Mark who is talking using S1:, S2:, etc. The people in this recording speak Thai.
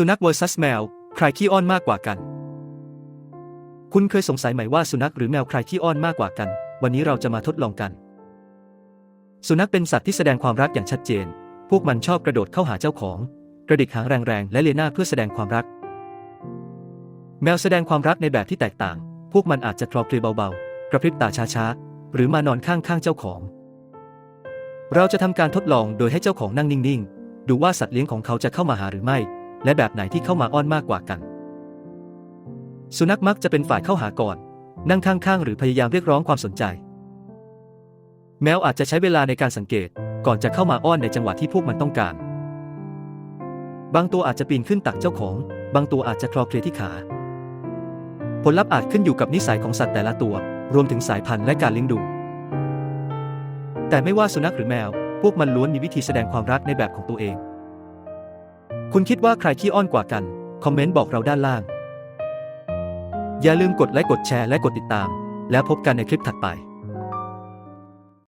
S1: สุนัข vs แมว ใครขี้อ้อนมากกว่ากัน คุณเคยสงสัยไหมว่าสุนัขหรือแมวใครขี้อ้อนมากกว่ากัน วันนี้เราจะมาทดลองกัน สุนัขเป็นสัตว์ที่แสดงความรักอย่างชัดเจน พวกมันชอบกระโดดเข้าหาเจ้าของ กระดิกหางแรงๆ และเลียหน้าเพื่อแสดงความรัก แมวแสดงความรักในแบบที่แตกต่าง พวกมันอาจจะคลอเคลียเบาๆ กระพริบตาช้าๆ หรือมานอนข้างๆ เจ้าของ เราจะทำการทดลองโดยให้เจ้าของนั่งนิ่งๆ ดูว่าสัตว์เลี้ยงของเขาจะเข้ามาหาหรือไม่ และแบบไหนที่เข้ามาอ้อนมากกว่ากัน สุนัขมักจะเป็นฝ่ายเข้าหาก่อน นั่งข้างๆ หรือพยายามเรียกร้องความสนใจ แมวอาจจะใช้เวลาในการสังเกตก่อนจะเข้ามาอ้อนในจังหวะที่พวกมันต้องการ บางตัวอาจจะปีนขึ้นตักเจ้าของ บางตัวอาจจะคลอเคลียที่ขา ผลลัพธ์อาจขึ้นอยู่กับนิสัยของสัตว์แต่ละตัว รวมถึงสายพันธุ์และการเลี้ยงดูแต่ไม่ว่าสุนัขหรือแมว พวกมันล้วนมีวิธีแสดงความรักในแบบของตัวเอง คุณคิดว่าใครขี้อ้อนกว่ากัน คอมเมนต์บอกเราด้านล่าง อย่าลืมกดไลค์กดแชร์และกดติดตาม แล้วพบกันในคลิปถัดไป